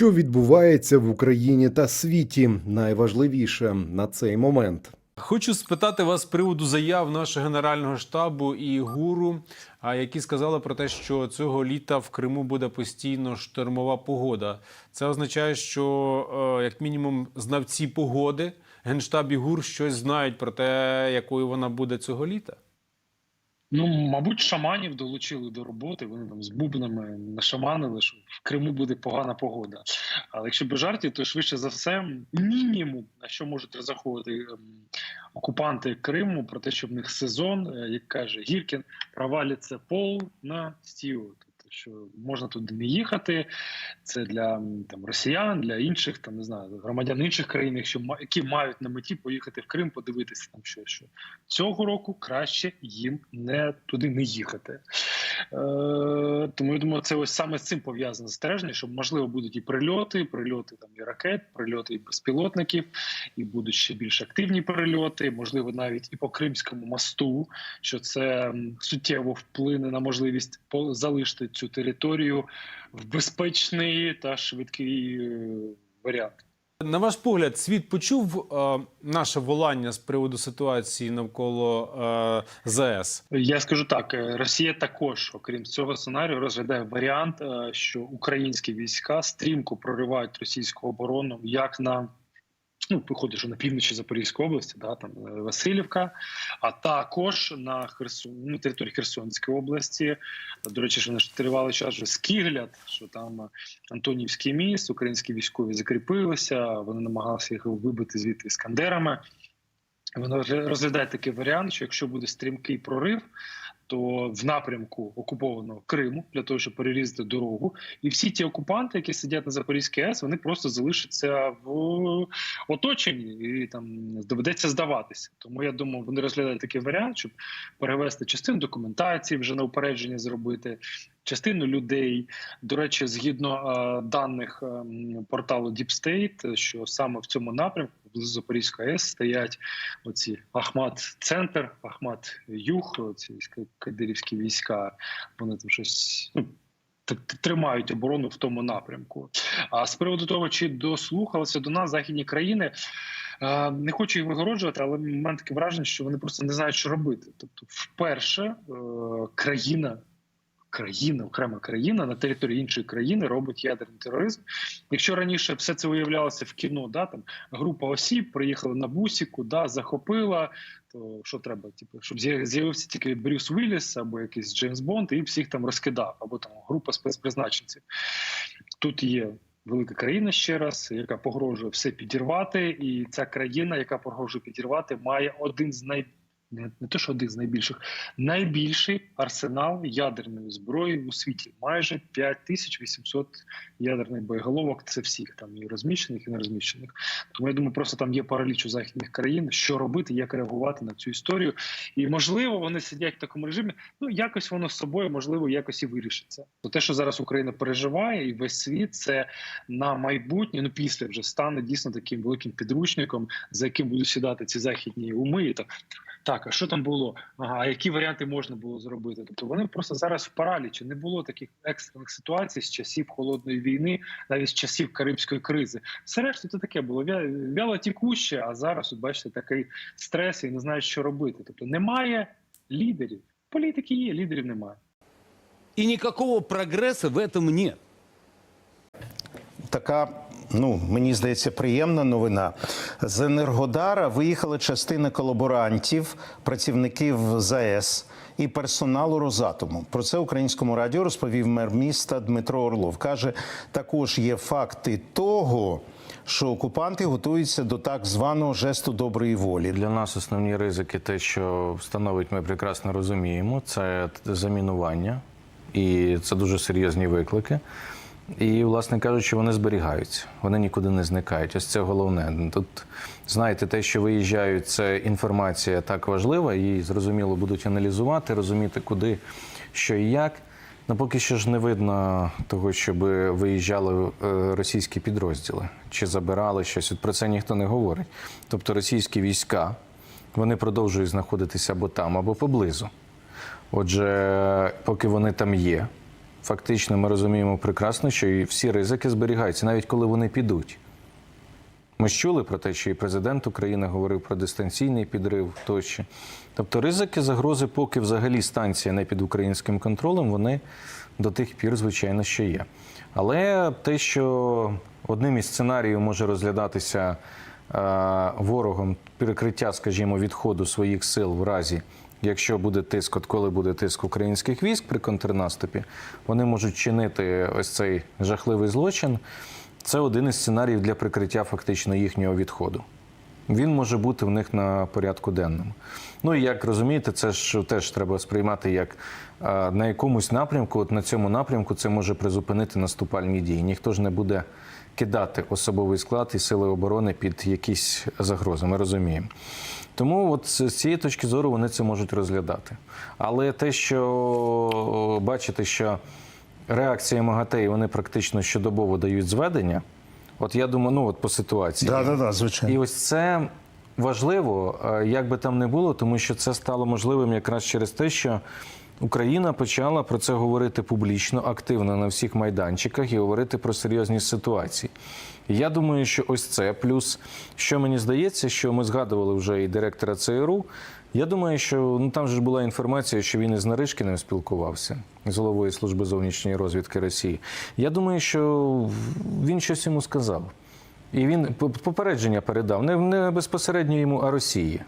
Що відбувається в Україні та світі? Найважливіше на цей момент. Хочу спитати вас з приводу заяв нашого генерального штабу і гуру, а які сказали про те, що цього літа в Криму буде постійно штормова погода. Це означає, що е, як мінімум знавці погоди, генштаб і гур щось знають про те, якою вона буде цього літа. Ну, мабуть, шаманів долучили до роботи. Вони там з бубнами нашаманили, що в Криму буде погана погода. Але якщо без жартів, то швидше за все, мінімум, на що можуть розраховувати ем, окупанти Криму, про те, що в них сезон, е, як каже Гіркін, провалиться пол на стіл. Що можна туди не їхати. Це для там росіян, для інших там не знаю громадян інших країн, якщо які мають на меті поїхати в Крим, подивитися там що, що цього року краще їм не туди не їхати. Е, тому я думаю, це ось саме з цим пов'язане застереження, що можливо будуть і прильоти, прильоти там і ракет, прильоти і безпілотників, і будуть ще більш активні прильоти, можливо, навіть і по Кримському мосту, що це суттєво вплине на можливість залишити цю територію в безпечний та швидкий е, варіант. На ваш погляд, світ почув е, наше волання з приводу ситуації навколо е, ЗС? Я скажу так: е, Росія також, окрім цього сценарію, розглядає варіант, е, що українські війська стрімко проривають російську оборону як на ну, виходить, на півночі Запорізької області, да, там е, Васильівка, а також на Херсон, ну, території Херсонської області. До речі, що наш тривалий час вже скиглять, що там е, Антонівський міст, українські військові закріпилися, вони намагалися їх вибити звідти іскандерами. Вони розгля- розглядають такий варіант, що якщо буде стрімкий прорив, то в напрямку окупованого Криму для того, щоб перерізати дорогу, і всі ті окупанти, які сидять на Запорізькій АЕС, вони просто залишаться в оточенні і там доведеться здаватися. Тому я думаю, вони розглядають такий варіант, щоб перевести частину документації, вже на упередження зробити. Частину людей, до речі, згідно е, даних е, порталу Deep State, що саме в цьому напрямку поблизу Запорізької АЕС стоять оці Ахмат Центр, Ахмат Юг, ці кадирівські війська. Вони там щось ну, тримають оборону в тому напрямку. А з приводу того, чи дослухалися до нас західні країни. е, Не хочу їх вигороджувати, але в мене таке враження, що вони просто не знають, що робити. Тобто, вперше е, країна, країна, окрема країна на території іншої країни робить ядерний тероризм. Якщо раніше все це уявлялося в кіно, да там група осіб приїхала на бусіку, да, захопила. То що треба? Типу, щоб з'явився тільки Брюс Уілліс або якийсь Джеймс Бонд, і всіх там розкидав, або там група спецпризначенців. Тут є. Велика країна ще раз, яка погрожує все підірвати, і ця країна, яка погрожує підірвати, має один з най не, не те, що один з найбільших, найбільший арсенал ядерної зброї у світі. Майже 5800 ядерних боєголовок. Це всіх там і розміщених, і не розміщених. Тому я думаю, просто там є параліч у західних країн, що робити, як реагувати на цю історію. І можливо, вони сидять в такому режимі. Ну якось воно з собою можливо якось і вирішиться. То те, що зараз Україна переживає, і весь світ це на майбутнє, ну після вже стане дійсно таким великим підручником, за яким будуть сідати ці західні уми. І так так, а що там було? Ага, а які варіанти можна було зробити? Тобто вони просто зараз в паралічі. Не було таких екстрених ситуацій з часів холодної війни, навіть з часів Карибської кризи. Все решта це таке було вяло тікуще, а зараз, от бачите, такий стрес і не знають, що робити. Тобто немає лідерів. Політики є, лідерів немає. И никакого прогресса в этом нет. Така, ну мені здається, приємна новина. З Енергодара виїхала частина колаборантів, працівників ЗАЕС і персоналу Розатому. Про це українському радіо розповів мер міста Дмитро Орлов. каже, також є факти того. Що окупанти готуються до так званого жесту доброї волі Для нас основні ризики, те, що становить, ми прекрасно розуміємо, це замінування, і це дуже серйозні виклики. І, власне кажучи, вони зберігаються, вони нікуди не зникають. Ось це головне. Тут знаєте, те, що виїжджають, це інформація так важлива, її зрозуміло будуть аналізувати, розуміти, куди, що і як. Ну, поки що ж не видно того, щоб виїжджали е, російські підрозділи чи забирали щось. От про це ніхто не говорить. Тобто російські війська вони продовжують знаходитися або там, або поблизу. Отже, поки вони там є, фактично ми розуміємо прекрасно, що і всі ризики зберігаються, навіть коли вони підуть. Ми ж чули про те, що і президент України говорив про дистанційний підрив тощо. Тобто ризики, загрози, поки взагалі станція не під українським контролем, вони до тих пір, звичайно, що є. Але те, що одним із сценаріїв може розглядатися е, ворогом перекриття, скажімо, відходу своїх сил в разі, якщо буде тиск, от коли буде тиск українських військ при контрнаступі, вони можуть чинити ось цей жахливий злочин. Це один із сценаріїв для прикриття фактично їхнього відходу. Він може бути в них на порядку денному. Ну і як розумієте, це ж теж треба сприймати як на якомусь напрямку, от на цьому напрямку це може призупинити наступальні дії. Ніхто ж не буде кидати особовий склад і сили оборони під якісь загрози. Ми розуміємо. Тому от з цієї точки зору вони це можуть розглядати. Але те, що бачите, що реакція МАГАТЕ, і вони практично щодобово дають зведення. От я думаю, ну от по ситуації. Да, да, да, звичайно. І ось це важливо, е, як би там не було, тому що це стало можливим якраз через те, що Україна почала про це говорити публічно, активно на всіх майданчиках і говорити про серйозні ситуації. Я думаю, що ось це плюс, що мені здається, що ми згадували вже і директора ЦРУ. Я думаю, що ну там ж була інформація, що він із Наришкіним спілкувався з головою служби зовнішньої розвідки Росії. Я думаю, що він щось йому сказав. І він попередження передав не, не безпосередньо йому, а Росії,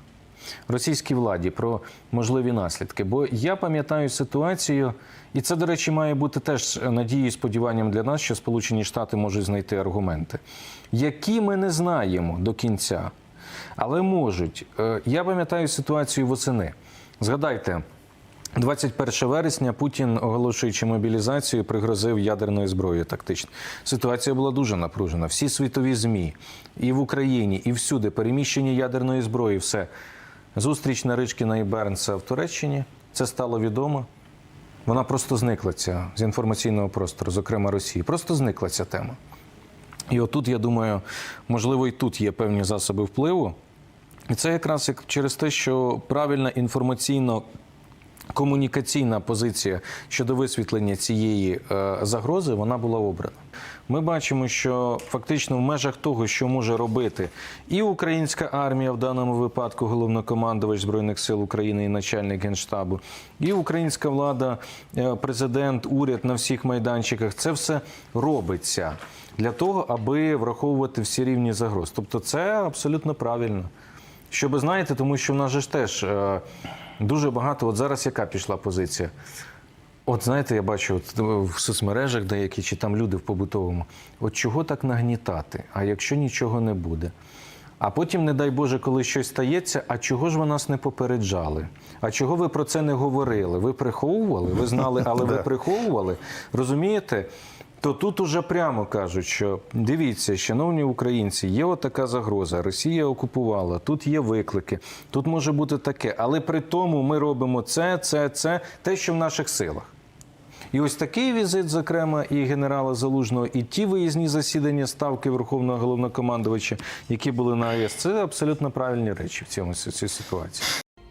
російській владі про можливі наслідки. Бо я пам'ятаю ситуацію, і це, до речі, має бути теж надією і сподіванням для нас, що Сполучені Штати можуть знайти аргументи, які ми не знаємо до кінця, але можуть. Е, Я пам'ятаю ситуацію восени. Згадайте. 21 вересня Путін, оголошуючи мобілізацію, пригрозив ядерною зброєю тактично. Ситуація була дуже напружена. Всі світові змі і в Україні, і всюди переміщення ядерної зброї. Все зустріч Наричкіна і Бернса в Туреччині. Це стало відомо. Вона просто зникла ця з інформаційного простору, зокрема Росії. Просто зникла ця тема. І отут, я думаю, можливо, і тут є певні засоби впливу. І це якраз як через те, що правильна інформаційно комунікаційна позиція щодо висвітлення цієї е, загрози вона була обрана. Ми бачимо, що фактично в межах того, що може робити і українська армія, в даному випадку головнокомандувач збройних сил України і начальник генштабу, і українська влада, е, президент, уряд на всіх майданчиках, це все робиться для того, аби враховувати всі рівні загроз. Тобто, це абсолютно правильно. Щоб знаєте, тому що в нас же ж теж е, дуже багато. От зараз яка пішла позиція? От знаєте, я бачу от, в соцмережах деякі чи там люди в побутовому. От чого так нагнітати? А якщо нічого не буде? А потім, не дай Боже, коли щось стається, а чого ж ви нас не попереджали? А чого ви про це не говорили? Ви приховували? Ви знали, але ви приховували? Розумієте? То тут уже прямо кажуть, що дивіться, шановні українці, є отака загроза. Росія окупувала, тут є виклики, тут може бути таке. Але при тому ми робимо це, це, це, те, що в наших силах. І ось такий візит, зокрема, і генерала Залужного, і ті виїзні засідання ставки Верховного головнокомандувача, які були на АЕС, це абсолютно правильні речі в цьому цій ситуації.